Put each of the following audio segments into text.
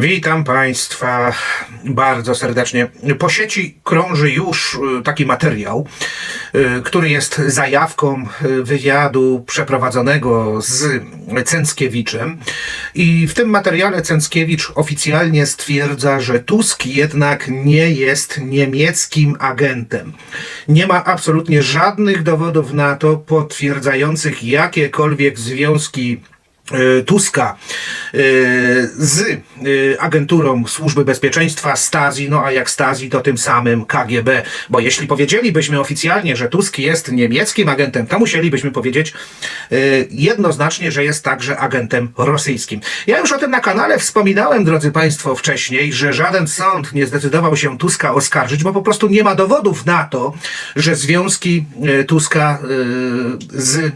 Witam Państwa bardzo serdecznie. Po sieci krąży już y, taki materiał, y, który jest zajawką wywiadu przeprowadzonego z Cęckiewiczem. I w tym materiale Cęckiewicz oficjalnie stwierdza, że Tusk jednak nie jest niemieckim agentem. Nie ma absolutnie żadnych dowodów na to potwierdzających jakiekolwiek związki Tuska e, z e, agenturą Służby Bezpieczeństwa Stasi, no a jak Stasi to tym samym KGB, bo jeśli powiedzielibyśmy oficjalnie, że Tusk jest niemieckim agentem, to musielibyśmy powiedzieć e, jednoznacznie, że jest także agentem rosyjskim. Ja już o tym na kanale wspominałem, drodzy Państwo, wcześniej, że żaden sąd nie zdecydował się Tuska oskarżyć, bo po prostu nie ma dowodów na to, że związki e, Tuska e, z e,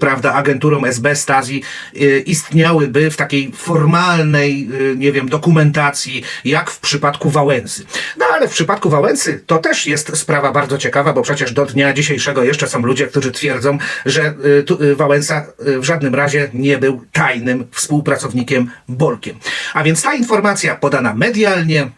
prawda, agenturą SB Stasi e, istniałyby w takiej formalnej, e, nie wiem, dokumentacji, jak w przypadku Wałęsy. No ale w przypadku Wałęsy to też jest sprawa bardzo ciekawa, bo przecież do dnia dzisiejszego jeszcze są ludzie, którzy twierdzą, że e, e, Wałęsa e, w żadnym razie nie był tajnym współpracownikiem Bolkiem. A więc ta informacja podana medialnie, e,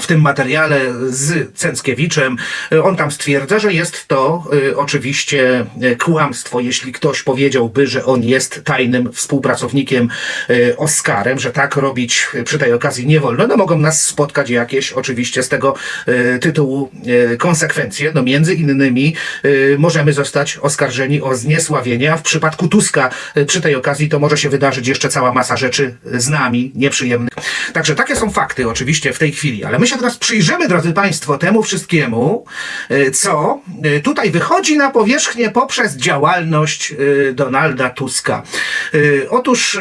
w tym materiale z Cęckiewiczem. y, On tam stwierdza, że jest to y, oczywiście y, kłamstwo, jeśli ktoś powiedziałby, że on jest tajnym współpracownikiem Oskarem, że tak robić przy tej okazji nie wolno. No mogą nas spotkać jakieś oczywiście z tego tytułu konsekwencje. No między innymi możemy zostać oskarżeni o zniesławienie, a w przypadku Tuska przy tej okazji to może się wydarzyć jeszcze cała masa rzeczy z nami nieprzyjemnych. Także takie są fakty oczywiście w tej chwili, ale my się teraz przyjrzymy, drodzy Państwo, temu wszystkiemu, y, co y, tutaj wychodzi na powierzchnię poprzez działalność y, Donalda Tuska. Otóż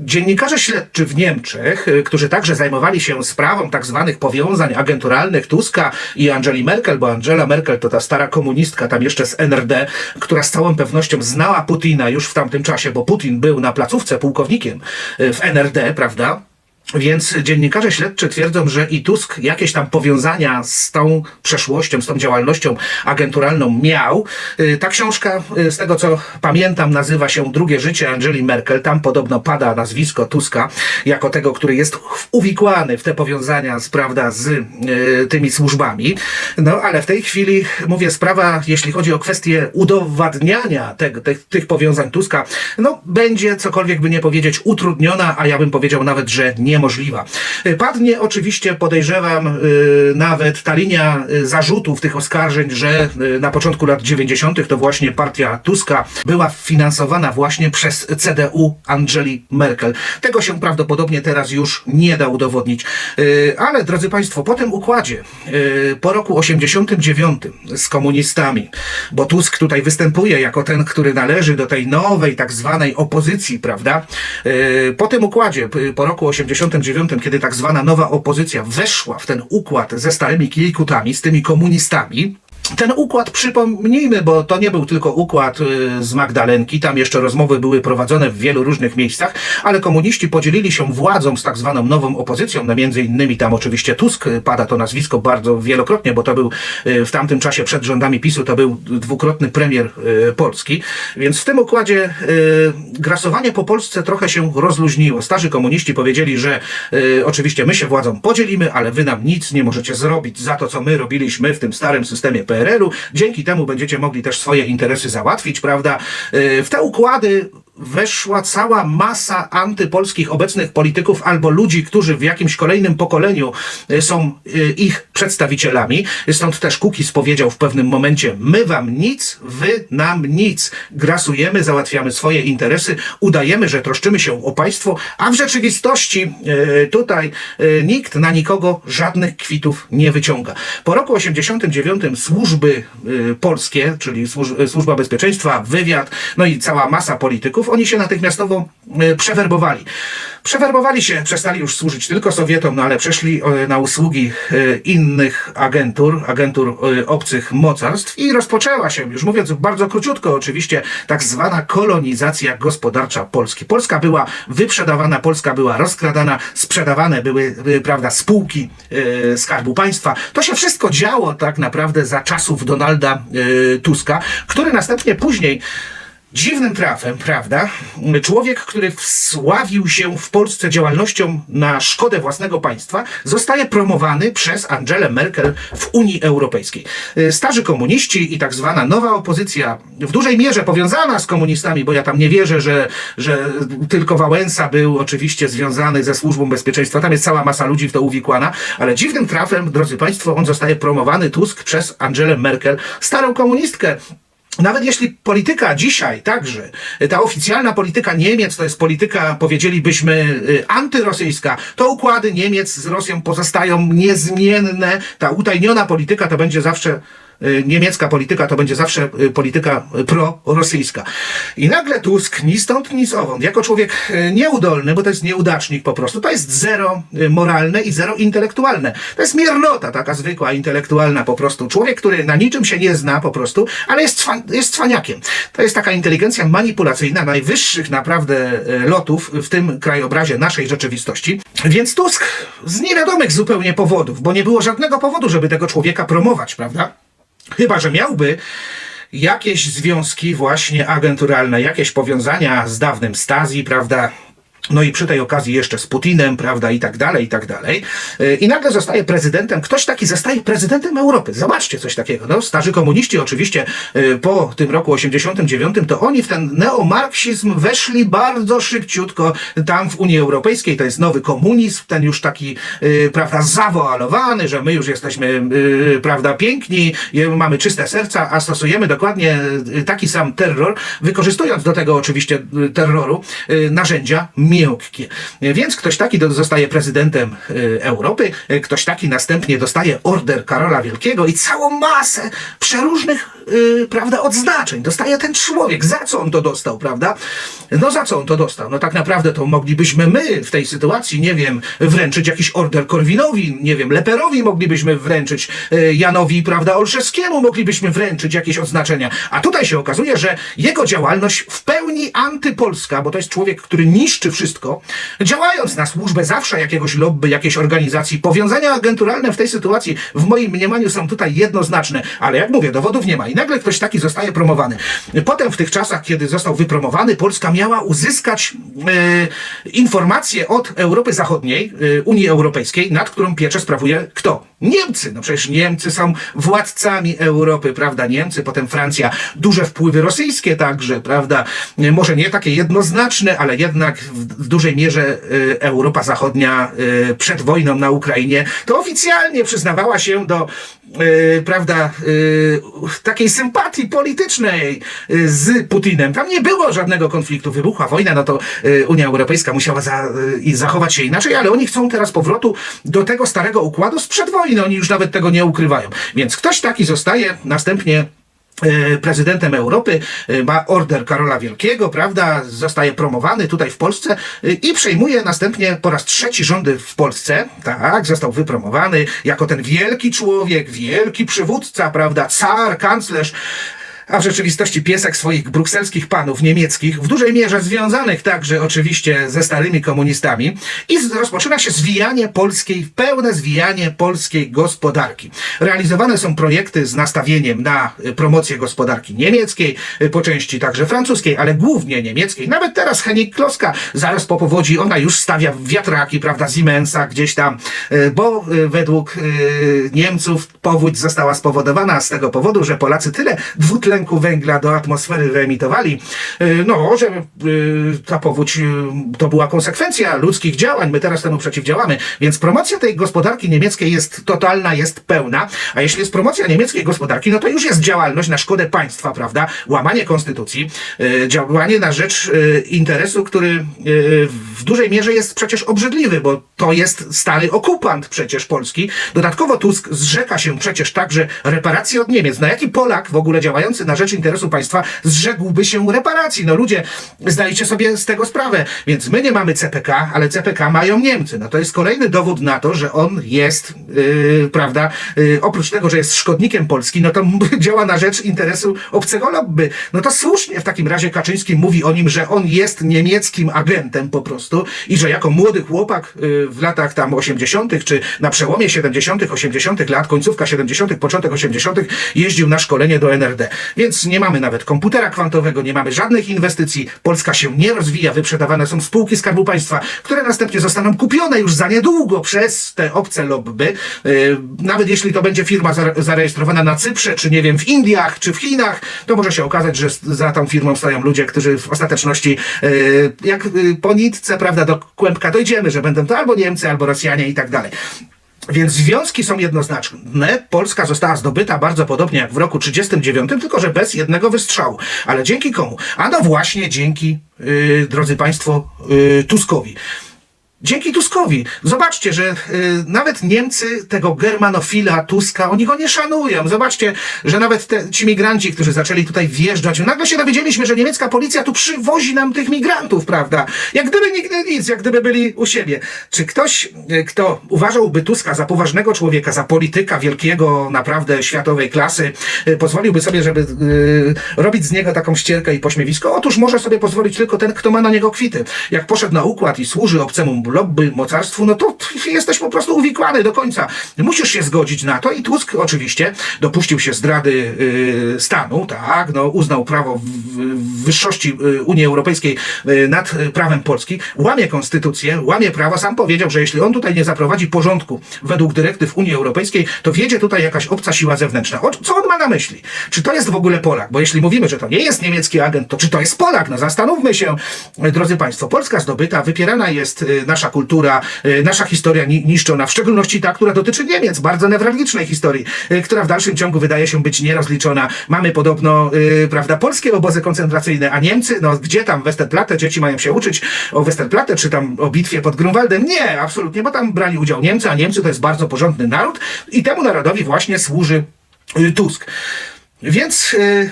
dziennikarze śledczy w Niemczech, którzy także zajmowali się sprawą tak zwanych powiązań agenturalnych Tuska i Angeli Merkel, bo Angela Merkel to ta stara komunistka tam jeszcze z NRD, która z całą pewnością znała Putina już w tamtym czasie, bo Putin był na placówce pułkownikiem w NRD, prawda? Więc dziennikarze śledczy twierdzą, że i Tusk jakieś tam powiązania z tą przeszłością, z tą działalnością agenturalną miał. Y, Ta książka, y, z tego co pamiętam, nazywa się Drugie życie Angeli Merkel. Tam podobno pada nazwisko Tuska jako tego, który jest uwikłany w te powiązania z, prawda, z y, tymi służbami. No ale w tej chwili, mówię, sprawa, jeśli chodzi o kwestię udowadniania te, te, tych powiązań Tuska, no będzie cokolwiek by nie powiedzieć utrudniona, a ja bym powiedział nawet, że niemożliwa. Y, Padnie oczywiście, podejrzewam, y, nawet ta linia y, zarzutów, tych oskarżeń, że na początku lat 90. to właśnie partia Tuska była finansowana właśnie przez CDU Angeli Merkel. Tego się prawdopodobnie teraz już nie da udowodnić. Ale drodzy Państwo, po tym układzie, po roku 89 z komunistami, bo Tusk tutaj występuje jako ten, który należy do tej nowej tak zwanej opozycji, prawda? Po tym układzie, po roku 89, kiedy tak zwana nowa opozycja weszła w ten układ ze starymi kilikutami, z tymi komunistami, ten układ przypomnijmy, bo to nie był tylko układ y, z Magdalenki, tam jeszcze rozmowy były prowadzone w wielu różnych miejscach, ale komuniści podzielili się władzą z tak zwaną nową opozycją, no między innymi tam oczywiście Tusk, y, pada to nazwisko bardzo wielokrotnie, bo to był y, w tamtym czasie przed rządami PiSu, to był dwukrotny premier Polski, więc w tym układzie grasowanie po Polsce trochę się rozluźniło. Starzy komuniści powiedzieli, że oczywiście my się władzą podzielimy, ale wy nam nic nie możecie zrobić za to, co my robiliśmy w tym starym systemie PRL-u. Dzięki temu będziecie mogli też swoje interesy załatwić, prawda? Y, w te układy weszła cała masa antypolskich obecnych polityków albo ludzi, którzy w jakimś kolejnym pokoleniu y, są y, ich przedstawicielami. Stąd też Kukiz powiedział w pewnym momencie, my wam nic, wy nam nic. Grasujemy, załatwiamy swoje interesy, udajemy, że troszczymy się o państwo, a w rzeczywistości tutaj nikt na nikogo żadnych kwitów nie wyciąga. Po roku 89 służby y, polskie, czyli służ- Służba Bezpieczeństwa, wywiad, no i cała masa polityków, oni się natychmiastowo y, przewerbowali. Przewerbowali się, przestali już służyć tylko Sowietom, no ale przeszli y, na usługi y, innych agentur, agentur y, obcych mocarstw i rozpoczęła się, już mówiąc bardzo króciutko oczywiście, tak zwana kolonizacja gospodarcza Polski. Polska była wyprzedawana, Polska była rozkradana, sprzedawane były, y, prawda, spółki y, Skarbu Państwa. To się wszystko działo tak naprawdę za czasów Donalda y, Tuska, który następnie później Dziwnym trafem, prawda? Człowiek, który wsławił się w Polsce działalnością na szkodę własnego państwa, zostaje promowany przez Angelę Merkel w Unii Europejskiej. Starzy komuniści i tak zwana nowa opozycja, w dużej mierze powiązana z komunistami, bo ja tam nie wierzę, że, że tylko Wałęsa był oczywiście związany ze służbą bezpieczeństwa. Tam jest cała masa ludzi w to uwikłana, ale dziwnym trafem, drodzy Państwo, on zostaje promowany Tusk przez Angelę Merkel, starą komunistkę. Nawet jeśli polityka dzisiaj także, ta oficjalna polityka Niemiec to jest polityka, powiedzielibyśmy, y, antyrosyjska, to układy Niemiec z Rosją pozostają niezmienne. Ta utajniona polityka to będzie zawsze niemiecka polityka to będzie zawsze y, polityka y, prorosyjska. I nagle Tusk, ni stąd, ni zowąd, jako człowiek y, nieudolny, bo to jest nieudacznik po prostu, to jest zero y, moralne i zero intelektualne. To jest miernota taka zwykła, intelektualna po prostu. Człowiek, który na niczym się nie zna po prostu, ale jest, jest cwaniakiem. To jest taka inteligencja manipulacyjna najwyższych naprawdę y, lotów w tym krajobrazie naszej rzeczywistości. Więc Tusk z niewiadomych zupełnie powodów, bo nie było żadnego powodu, żeby tego człowieka promować, prawda? Chyba, że miałby jakieś związki właśnie agenturalne, jakieś powiązania z dawnym Stasi, prawda? No i przy tej okazji jeszcze z Putinem, prawda, i tak dalej, i tak dalej. Yy, I nagle zostaje prezydentem, ktoś taki zostaje prezydentem Europy. Zobaczcie coś takiego. No, starzy komuniści oczywiście yy, po tym roku 89, to oni w ten neomarksizm weszli bardzo szybciutko tam w Unii Europejskiej. To jest nowy komunizm, ten już taki, yy, prawda, zawoalowany, że my już jesteśmy, prawda, piękni, mamy czyste serca, a stosujemy dokładnie taki sam terror, wykorzystując do tego oczywiście terroru narzędzia miękkie. Więc ktoś taki zostaje prezydentem y, Europy, y, ktoś taki następnie dostaje order Karola Wielkiego i całą masę przeróżnych, y, prawda, odznaczeń. Dostaje ten człowiek. Za co on to dostał, prawda? No za co on to dostał? No tak naprawdę to moglibyśmy my w tej sytuacji, nie wiem, wręczyć jakiś order Korwinowi, nie wiem, Leperowi moglibyśmy wręczyć, y, Janowi, prawda, Olszewskiemu moglibyśmy wręczyć jakieś odznaczenia. A tutaj się okazuje, że jego działalność w pełni antypolska, bo to jest człowiek, który niszczy wszystko, działając na służbę zawsze jakiegoś lobby, jakiejś organizacji, powiązania agenturalne w tej sytuacji w moim mniemaniu są tutaj jednoznaczne, ale jak mówię, dowodów nie ma i nagle ktoś taki zostaje promowany. Potem w tych czasach, kiedy został wypromowany, Polska miała uzyskać e, informacje od Europy Zachodniej, e, Unii Europejskiej, nad którą pieczę sprawuje kto? Niemcy. No przecież Niemcy są władcami Europy, prawda? Niemcy, potem Francja, duże wpływy rosyjskie także, prawda? E, Może nie takie jednoznaczne, ale jednak w, dużej mierze e, Europa Zachodnia e, przed wojną na Ukrainie to oficjalnie przyznawała się do, e, prawda, e, takiej sympatii politycznej e, z Putinem. Tam nie było żadnego konfliktu. Wybuchła wojna, no to e, Unia Europejska musiała za, i zachować się inaczej, ale oni chcą teraz powrotu do tego starego układu sprzed wojny. Oni już nawet tego nie ukrywają. Więc ktoś taki zostaje następnie prezydentem Europy, e, ma order Karola Wielkiego, prawda, zostaje promowany tutaj w Polsce e, i przejmuje następnie po raz trzeci rządy w Polsce, tak, został wypromowany jako ten wielki człowiek, wielki przywódca, prawda, car, kanclerz, a w rzeczywistości piesek swoich brukselskich panów niemieckich, w dużej mierze związanych także oczywiście ze starymi komunistami i rozpoczyna się zwijanie polskiej, pełne zwijanie polskiej gospodarki. Realizowane są projekty z nastawieniem na y, promocję gospodarki niemieckiej, y, po części także francuskiej, ale głównie niemieckiej. Nawet teraz Henik Kloska, zaraz po powodzi, ona już stawia wiatraki, prawda, Siemensa gdzieś tam, y, bo według Niemców powódź została spowodowana z tego powodu, że Polacy tyle dwutlenku węgla do atmosfery wyemitowali, y, no, że y, ta powódź y, to była konsekwencja ludzkich działań, my teraz temu przeciwdziałamy, więc promocja tej gospodarki niemieckiej jest totalna, jest pełna, a jeśli jest promocja niemieckiej gospodarki, no to już jest działalność na szkodę państwa, prawda, łamanie konstytucji, działanie na rzecz interesu, który w dużej mierze jest przecież obrzydliwy, bo to jest stary okupant przecież Polski. Dodatkowo Tusk zrzeka się przecież także reparacji od Niemiec. Na jaki Polak w ogóle działający na rzecz interesu państwa zrzekłby się reparacji? No ludzie, zdajcie sobie z tego sprawę. Więc my nie mamy CPK, ale CPK mają Niemcy. No to jest kolejny dowód na to, że on jest, yy, prawda, yy, oprócz tego, że jest szkodnikiem Polski, no to działa na rzecz interesu obcego lobby. No to słusznie w takim razie Kaczyński mówi o nim, że on jest niemieckim agentem po prostu i że jako młody chłopak yy, w latach tam 80., czy na przełomie 70., 80. lat, końcówka 70., początek 80., jeździł na szkolenie do NRD. Więc nie mamy nawet komputera kwantowego, nie mamy żadnych inwestycji. Polska się nie rozwija, wyprzedawane są spółki Skarbu Państwa, które następnie zostaną kupione już za niedługo przez te obce lobby. Yy, Nawet jeśli to będzie firma zare- zarejestrowana na Cyprze, czy nie wiem, w Indiach, czy w Chinach, to może się okazać, że za tą firmą stoją ludzie, którzy w ostateczności, yy, jak yy, po nitce, prawda, do kłębka dojdziemy, że będą to albo Niemcy, albo Rosjanie i tak dalej. Więc związki są jednoznaczne. Polska została zdobyta bardzo podobnie jak w roku 1939, tylko że bez jednego wystrzału. Ale dzięki komu? A no właśnie dzięki, yy, drodzy Państwo, yy, Tuskowi. Dzięki Tuskowi. Zobaczcie, że y, nawet Niemcy tego germanofila Tuska, oni go nie szanują. Zobaczcie, że nawet te, ci migranci, którzy zaczęli tutaj wjeżdżać, nagle się dowiedzieliśmy, że niemiecka policja tu przywozi nam tych migrantów, prawda? Jak gdyby nigdy nic, jak gdyby byli u siebie. Czy ktoś, y, kto uważałby Tuska za poważnego człowieka, za polityka wielkiego, naprawdę światowej klasy, y, pozwoliłby sobie, żeby y, robić z niego taką ścierkę i pośmiewisko? Otóż może sobie pozwolić tylko ten, kto ma na niego kwity. Jak poszedł na układ i służy obcemu lobby, mocarstwu, no to jesteś po prostu uwikłany do końca. Musisz się zgodzić na to i Tusk oczywiście dopuścił się zdrady y, stanu, tak, no uznał prawo w, w wyższości y, Unii Europejskiej y, nad y, prawem Polski, łamie konstytucję, łamie prawa, sam powiedział, że jeśli on tutaj nie zaprowadzi porządku według dyrektyw Unii Europejskiej, to wjedzie tutaj jakaś obca siła zewnętrzna. O, co on ma na myśli? Czy to jest w ogóle Polak? Bo jeśli mówimy, że to nie jest niemiecki agent, to czy to jest Polak? No zastanówmy się, drodzy Państwo. Polska zdobyta, wypierana jest y, nasza kultura, y, nasza historia ni- niszczona, w szczególności ta, która dotyczy Niemiec, bardzo newralgicznej historii, y, która w dalszym ciągu wydaje się być nierozliczona. Mamy podobno, y, prawda, polskie obozy koncentracyjne, a Niemcy, no gdzie tam Westerplatte, dzieci mają się uczyć o Westerplatte, czy tam o bitwie pod Grunwaldem? Nie, absolutnie, bo tam brali udział Niemcy, a Niemcy to jest bardzo porządny naród i temu narodowi właśnie służy y, Tusk. Więc y,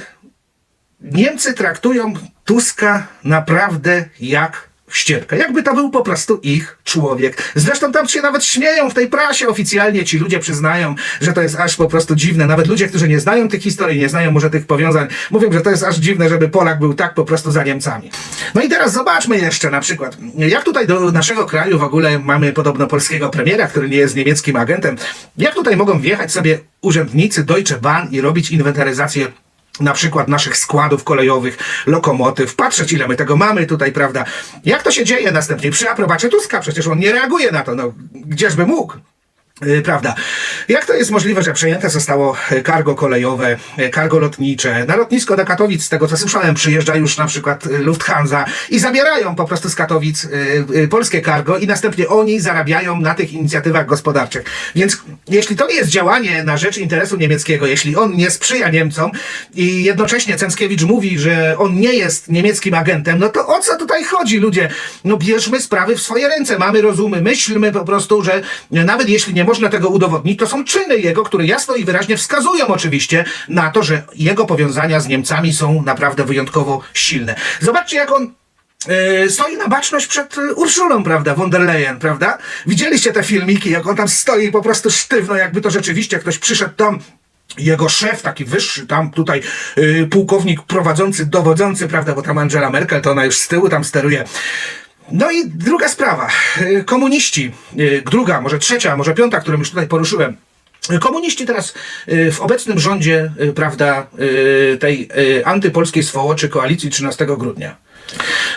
Niemcy traktują Tuska naprawdę jak ścierkę. Jakby to był po prostu ich człowiek. Zresztą tam się nawet śmieją w tej prasie oficjalnie. Ci ludzie przyznają, że to jest aż po prostu dziwne. Nawet ludzie, którzy nie znają tych historii, nie znają może tych powiązań, mówią, że to jest aż dziwne, żeby Polak był tak po prostu za Niemcami. No i teraz zobaczmy jeszcze na przykład, jak tutaj do naszego kraju w ogóle mamy podobno polskiego premiera, który nie jest niemieckim agentem. Jak tutaj mogą wjechać sobie urzędnicy Deutsche Bahn i robić inwentaryzację na przykład naszych składów kolejowych, lokomotyw, patrzeć ile my tego mamy tutaj, prawda? Jak to się dzieje następnie? Przy aprobacie Tuska, przecież on nie reaguje na to, no gdzieżby mógł? Yy, Prawda. Jak to jest możliwe, że przejęte zostało e, cargo kolejowe, e, cargo lotnicze? Na lotnisko do Katowic, z tego co słyszałem, przyjeżdża już na przykład e, Lufthansa i zabierają po prostu z Katowic e, e, polskie cargo i następnie oni zarabiają na tych inicjatywach gospodarczych. Więc jeśli to jest działanie na rzecz interesu niemieckiego, jeśli on nie sprzyja Niemcom i jednocześnie Cęckiewicz mówi, że on nie jest niemieckim agentem, no to o co tutaj chodzi, ludzie? No bierzmy sprawy w swoje ręce, mamy rozumy, myślmy po prostu, że nawet jeśli nie można tego udowodnić, to są czyny jego, które jasno i wyraźnie wskazują oczywiście na to, że jego powiązania z Niemcami są naprawdę wyjątkowo silne. Zobaczcie, jak on e, stoi na baczność przed e, Urszulą, prawda, von der Leyen, prawda? Widzieliście te filmiki, jak on tam stoi po prostu sztywno, jakby to rzeczywiście ktoś przyszedł tam jego szef, taki wyższy, tam tutaj y, pułkownik prowadzący, dowodzący, prawda, bo tam Angela Merkel, to ona już z tyłu tam steruje. No i druga sprawa. Komuniści, y, druga, może trzecia, może piąta, którą już tutaj poruszyłem. Komuniści teraz y, w obecnym rządzie, y, prawda, y, tej antypolskiej swołoczy koalicji 13 grudnia.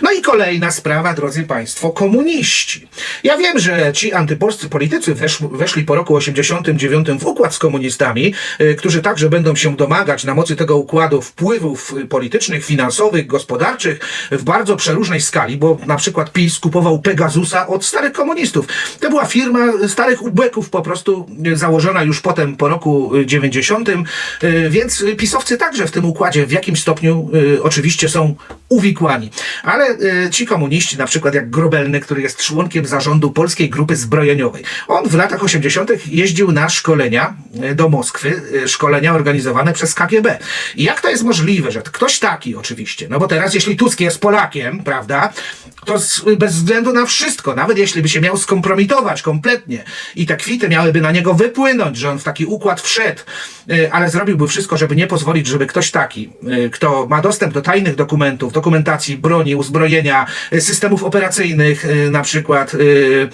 No i kolejna sprawa, drodzy Państwo, komuniści. Ja wiem, że ci antypolscy politycy wesz, weszli po roku 89 w układ z komunistami, y, którzy także będą się domagać na mocy tego układu wpływów politycznych, finansowych, gospodarczych w bardzo przeróżnej skali, bo na przykład PiS kupował Pegasusa od starych komunistów. To była firma starych ubeków po prostu y, założona już potem po roku y, 90, y, więc pisowcy także w tym układzie w jakimś stopniu y, oczywiście są uwikłani. Ale y, ci komuniści, na przykład jak Grobelny, który jest członkiem zarządu Polskiej Grupy Zbrojeniowej, on w latach 80. jeździł na szkolenia y, do Moskwy, y, szkolenia organizowane przez KGB. I jak to jest możliwe, że ktoś taki oczywiście, no bo teraz jeśli Tusk jest Polakiem, prawda, to z, bez względu na wszystko, nawet jeśli by się miał skompromitować kompletnie i te kwity miałyby na niego wypłynąć, że on w taki układ wszedł, ale zrobiłby wszystko, żeby nie pozwolić, żeby ktoś taki, kto ma dostęp do tajnych dokumentów, dokumentacji, broni, broni, uzbrojenia, y, systemów operacyjnych y, na przykład y,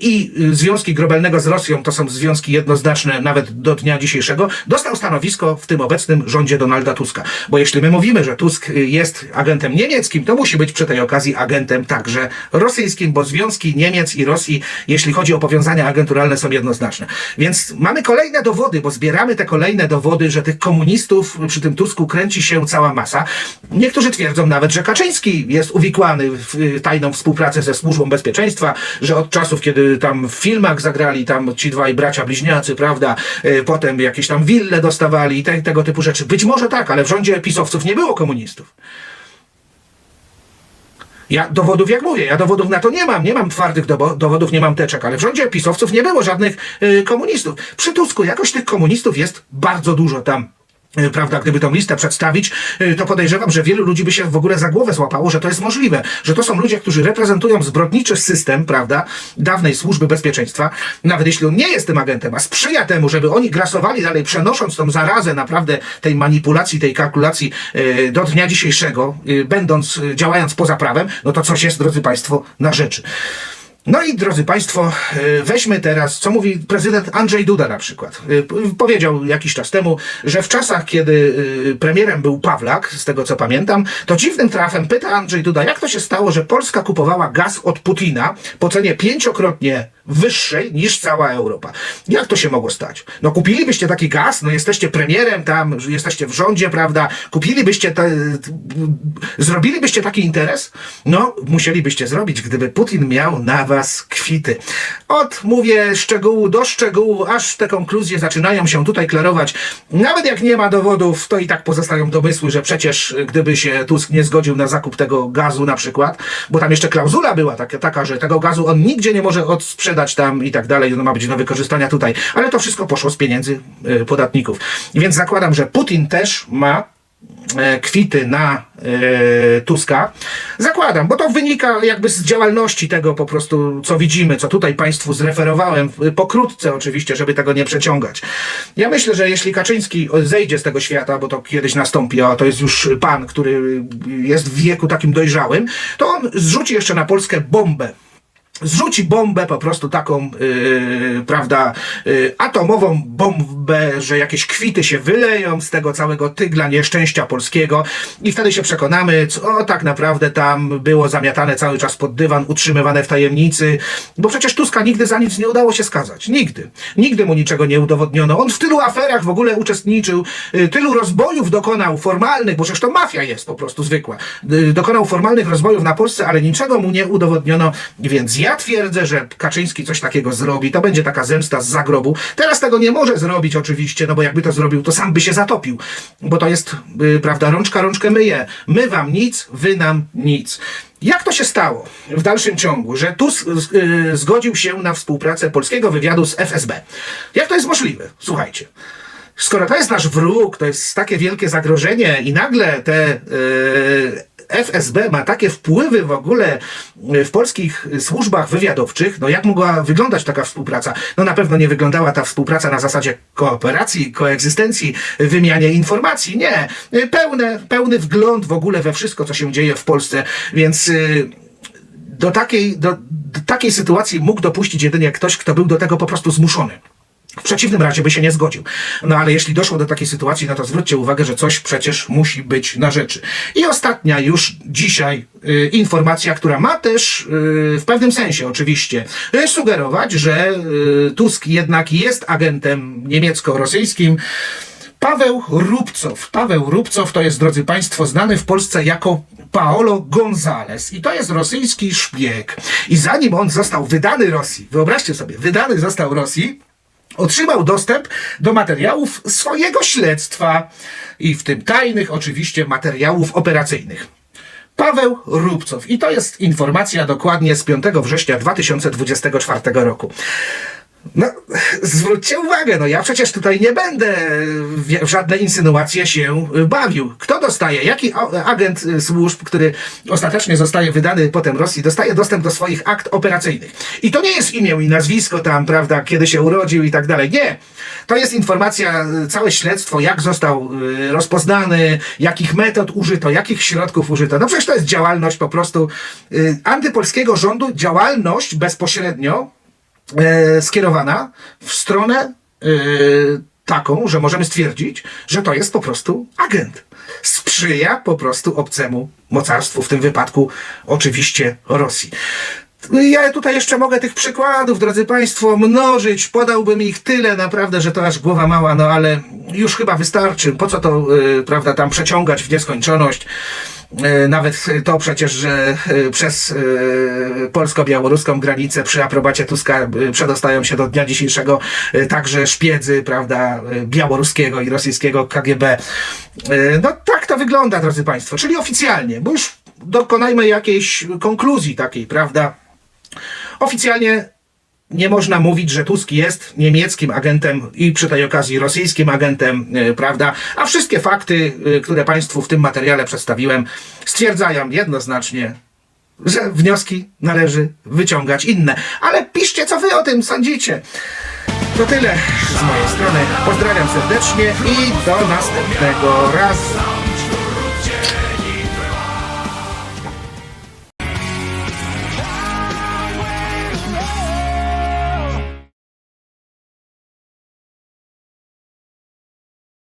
i związki globalnego z Rosją, to są związki jednoznaczne nawet do dnia dzisiejszego, dostał stanowisko w tym obecnym rządzie Donalda Tuska. Bo jeśli my mówimy, że Tusk jest agentem niemieckim, to musi być przy tej okazji agentem także rosyjskim, bo związki Niemiec i Rosji, jeśli chodzi o powiązania agenturalne, są jednoznaczne. Więc mamy kolejne dowody, bo zbieramy te kolejne dowody, że tych komunistów przy tym Tusku kręci się cała masa. Niektórzy twierdzą nawet, że Kaczyński jest uwikłany w y, tajną współpracę ze służbą bezpieczeństwa, że od czasów, kiedy tam w filmach zagrali tam ci dwaj bracia bliźniacy, prawda, y, potem jakieś tam wille dostawali i te, tego typu rzeczy. Być może tak, ale w rządzie pisowców nie było komunistów. Ja dowodów, jak mówię, ja dowodów na to nie mam. Nie mam twardych dowodów, nie mam teczek, ale w rządzie pisowców nie było żadnych y, komunistów. Przy Tusku jakoś tych komunistów jest bardzo dużo tam. Y, Prawda, gdyby tą listę przedstawić, y, to podejrzewam, że wielu ludzi by się w ogóle za głowę złapało, że to jest możliwe, że to są ludzie, którzy reprezentują zbrodniczy system, prawda, dawnej służby bezpieczeństwa, nawet jeśli on nie jest tym agentem, a sprzyja temu, żeby oni grasowali dalej, przenosząc tą zarazę naprawdę tej manipulacji, tej kalkulacji y, do dnia dzisiejszego, będąc, działając poza prawem, no to coś jest, drodzy Państwo, na rzeczy. No i drodzy Państwo, y, weźmy teraz, co mówi prezydent Andrzej Duda na przykład. Y, Powiedział jakiś czas temu, że w czasach, kiedy y, premierem był Pawlak, z tego co pamiętam, to dziwnym trafem pyta Andrzej Duda, jak to się stało, że Polska kupowała gaz od Putina po cenie pięciokrotnie wyższej niż cała Europa. Jak to się mogło stać? No kupilibyście taki gaz, no jesteście premierem tam, jesteście w rządzie, prawda? Kupilibyście, te, zrobilibyście taki interes? No, musielibyście zrobić, gdyby Putin miał na was Od, mówię, szczegółu do szczegółu, aż te konkluzje zaczynają się tutaj klarować. Nawet jak nie ma dowodów, to i tak pozostają domysły, że przecież y, gdyby się Tusk nie zgodził na zakup tego gazu na przykład, bo tam jeszcze klauzula była taka, taka że tego gazu on nigdzie nie może odsprzedać tam i tak dalej, no ma być do wykorzystania tutaj, ale to wszystko poszło z pieniędzy y, podatników. Więc zakładam, że Putin też ma kwity na e, Tuska. Zakładam, bo to wynika jakby z działalności tego po prostu, co widzimy, co tutaj Państwu zreferowałem, y, pokrótce oczywiście, żeby tego nie przeciągać. Ja myślę, że jeśli Kaczyński zejdzie z tego świata, bo to kiedyś nastąpi, a to jest już pan, który jest w wieku takim dojrzałym, to on zrzuci jeszcze na Polskę bombę zrzuci bombę po prostu taką, yy, prawda, yy, atomową bombę, że jakieś kwity się wyleją z tego całego tygla nieszczęścia polskiego i wtedy się przekonamy, co tak naprawdę tam było zamiatane cały czas pod dywan, utrzymywane w tajemnicy, bo przecież Tuska nigdy za nic nie udało się skazać. Nigdy. Nigdy mu niczego nie udowodniono. On w tylu aferach w ogóle uczestniczył, yy, tylu rozbojów dokonał formalnych, bo przecież to mafia jest po prostu zwykła. Yy, dokonał formalnych rozbojów na Polsce, ale niczego mu nie udowodniono, więc ja twierdzę, że Kaczyński coś takiego zrobi. To będzie taka zemsta z zagrobu. Teraz tego nie może zrobić oczywiście, no bo jakby to zrobił, to sam by się zatopił. Bo to jest, yy, prawda, rączka rączkę myje. My wam nic, wy nam nic. Jak to się stało w dalszym ciągu, że Tusk yy, zgodził się na współpracę polskiego wywiadu z FSB? Jak to jest możliwe? Słuchajcie. Skoro to jest nasz wróg, to jest takie wielkie zagrożenie i nagle te yy, FSB ma takie wpływy w ogóle w polskich służbach wywiadowczych, no jak mogła wyglądać taka współpraca? No na pewno nie wyglądała ta współpraca na zasadzie kooperacji, koegzystencji, wymianie informacji. Nie. Pełne, pełny wgląd w ogóle we wszystko, co się dzieje w Polsce, więc yy, do takiej, do, do takiej sytuacji mógł dopuścić jedynie ktoś, kto był do tego po prostu zmuszony. W przeciwnym razie by się nie zgodził. No ale jeśli doszło do takiej sytuacji, no to zwróćcie uwagę, że coś przecież musi być na rzeczy. I ostatnia już dzisiaj y, informacja, która ma też y, w pewnym sensie oczywiście y, sugerować, że y, Tusk jednak jest agentem niemiecko-rosyjskim. Paweł Rubcow. Paweł Rubcow to jest, drodzy Państwo, znany w Polsce jako Paolo González. I to jest rosyjski szpieg. I zanim on został wydany Rosji, wyobraźcie sobie, wydany został Rosji, otrzymał dostęp do materiałów swojego śledztwa i w tym tajnych oczywiście materiałów operacyjnych. Paweł Rubcow. I to jest informacja dokładnie z 5 września 2024 roku. No, zwróćcie uwagę, no ja przecież tutaj nie będę w żadne insynuacje się bawił. Kto dostaje, jaki agent y, służb, który ostatecznie zostaje wydany potem Rosji, dostaje dostęp do swoich akt operacyjnych. I to nie jest imię i nazwisko tam, prawda, kiedy się urodził i tak dalej. Nie. To jest informacja, y, całe śledztwo, jak został y, rozpoznany, jakich metod użyto, jakich środków użyto. No przecież to jest działalność po prostu y, antypolskiego rządu, działalność bezpośrednio skierowana w stronę e, taką, że możemy stwierdzić, że to jest po prostu agent. Sprzyja po prostu obcemu mocarstwu, w tym wypadku oczywiście Rosji. Ja tutaj jeszcze mogę tych przykładów, drodzy Państwo, mnożyć. Podałbym ich tyle, naprawdę, że to aż głowa mała, no ale już chyba wystarczy. Po co to, y, prawda, tam przeciągać w nieskończoność? Y, Nawet to przecież, że y, przez y, polsko-białoruską granicę przy aprobacie Tuska przedostają się do dnia dzisiejszego także szpiedzy, prawda, białoruskiego i rosyjskiego KGB. No tak to wygląda, drodzy Państwo, czyli oficjalnie, bo już dokonajmy jakiejś konkluzji takiej, prawda? Oficjalnie nie można mówić, że Tusk jest niemieckim agentem i przy tej okazji rosyjskim agentem, e, prawda? A wszystkie fakty, e, które Państwu w tym materiale przedstawiłem, stwierdzają jednoznacznie, że wnioski należy wyciągać inne. Ale piszcie, co Wy o tym sądzicie. To tyle z mojej strony. Pozdrawiam serdecznie i do następnego razu.